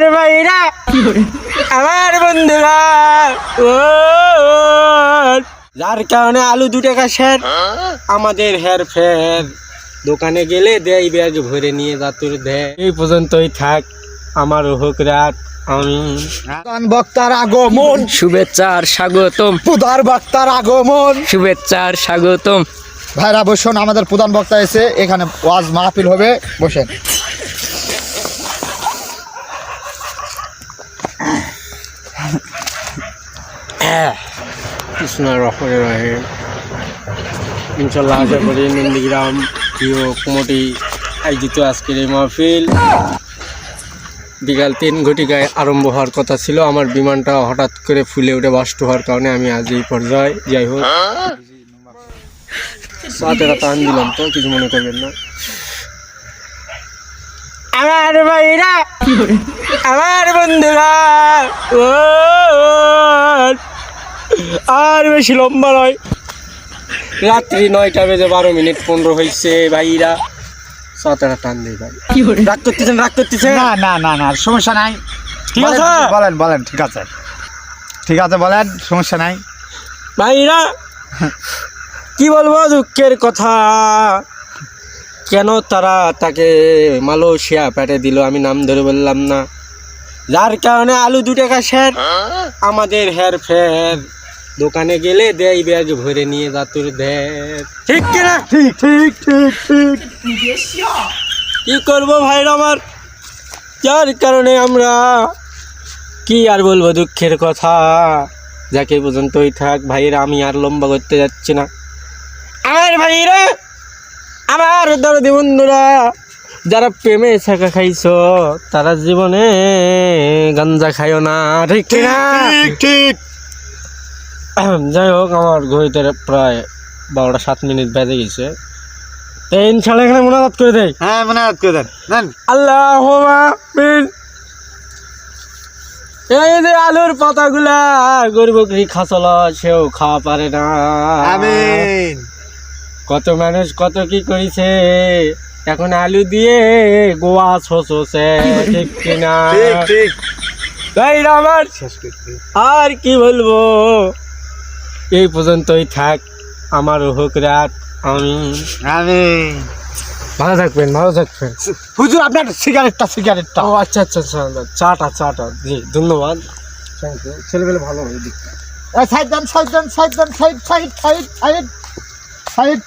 আমার ভাইরা আমার বন্ধুরা ও যার কারণে আলু দু টাকা শের আমাদের হের ফের। দোকানে গেলে দেয় ব্যাগ ভরে নিয়ে দাতুর দেয়। এই পর্যন্তই থাক আমার হোক রাত বক্তার আগমন। শুভেচ্ছা আর স্বাগতম। প্রধান বক্তার আগমন। শুভেচ্ছা আর স্বাগতম। ভাইরা বসুন আমাদের প্রধান বক্তা এসে এখানে ওয়াজ মাহফিল হবে। বসেন। কৃষ্ণ রহমান রহিম ইনশাল্লাহ আশা করি নন্দীগ্রাম প্রিয় কুমটি, আয়োজিত আজকের এই মাহফিল। বিকাল তিন ঘটিকায় আরম্ভ হওয়ার কথা ছিল। আমার বিমানটা হঠাৎ করে ফুলে উঠে বাষ্ট হওয়ার কারণে আমি আজ এই পর্যায়ে যাই হোক। সাথে টান দিলাম তো, কিছু মনে করবেন না। আমার ভাইরা আমার বন্ধুরা ও আর বেশি লম্বা নয়। রাত্রি নয়টা বেজে বারো মিনিট পনেরো হয়েছে ভাইরা। সাঁতারা টান দেই ভাই। রাগ করতেছেন রাগ করতেছেন? না না না না সমস্যা নাই। ঠিক আছে? বলেন, বলেন বলেন ঠিক আছে। ঠিক আছে বলেন সমস্যা নাই। ভাইরা কি বলব দুঃখের কথা। কেন তারা তাকে মালয়েশিয়া পেটে দিল? আমি নাম ধরে বললাম না। যার কারণে আলু দু টাকা স্যার। আমাদের হের ফের দোকানে গেলে দেয় ব্যাগ ভরে নিয়ে যা তোর দেয় ঠিক কিনা ঠিক ঠিক ঠিক ঠিক। কি করব ভাইর আমার? যার কারণে আমরা কি আর বলব দুঃখের কথা? যাকে পর্যন্তই থাক ভাইরা আমি আর লম্বা করতে যাচ্ছি না। আমার ভাইরা আমার দরদি বন্ধুরা যারা প্রেমে শাখা খাইছো তারা জীবনে গাঞ্জা খাইও না ঠিক কিনা ঠিক ঠিক যাই হোক আমার ঘড়িতে প্রায় বারোটা সাত মিনিট বেজে গেছে। তো ইনশাল্লাহ এখানে মোনাজাত করে দেয় হ্যাঁ মনে রাখ করে দেন। নেন। আল্লাহ এই যে আলুর পাতাগুলা গরিব খাসল সেও খাওয়া পারে না। আমিন। কত মানুষ কত কি করেছে? এখন আলু দিয়ে গোয়া শোষে ঠিক কিনা? ঠিক ঠিক। তাই আমার আর কি বলব? এই পর্যন্তই থাক আমার হোক রাত। আমি আমিন ভালো থাকবেন ভালো থাকবেন। হুজুর আপনার সিগারেটটা সিগারেটটা ও আচ্ছা আচ্ছা আচ্ছা চাটা চাটা। জি ধন্যবাদ। থ্যাংক ইউ ছেলেবেলে ভালো হবে দিকটা side then side then side then side side side side side.